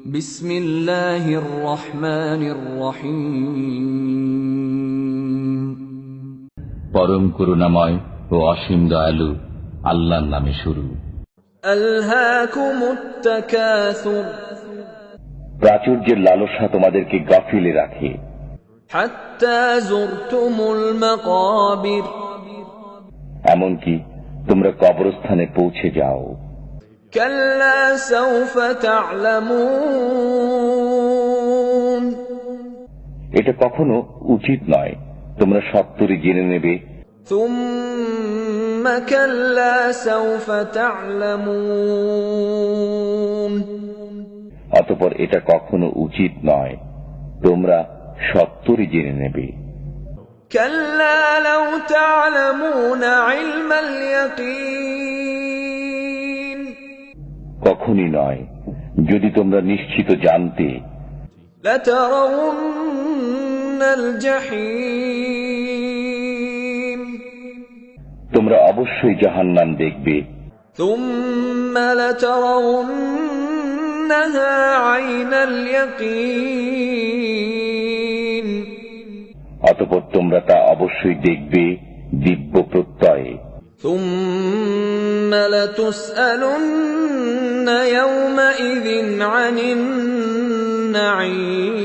বিসমিল্লাহির রহমানির রহিম পরম করুণাময় ও অসীম দয়ালু আল্লাহর নামে শুরু। প্রাচুর্যের লালসা তোমাদেরকে গাফিলে রাখে। এমনকি তোমরা কবরস্থানে পৌঁছে যাও। كلا سوف تعلمون এটা কখনো উচিত নয় তোমরা সত্তরই জেনে নেবে ثم كلا سوف تعلمون অতপর এটা কখনো উচিত নয় তোমরা সত্তরই জেনে নেবে كلا لو تعلمون علم اليقين কখনই নয় যদি তোমরা নিশ্চিত জানতে। তোমরা অবশ্যই জাহান নাম দেখবে অতপর তোমরা তা অবশ্যই দেখবে দিব্য প্রত্যয়। তুম لتسألن يومئذ عن النعيم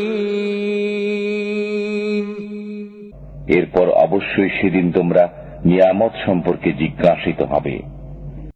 এরপর অবশ্যই সেদিন তোমরা নিয়ামত সম্পর্কে জিজ্ঞাসিত হবে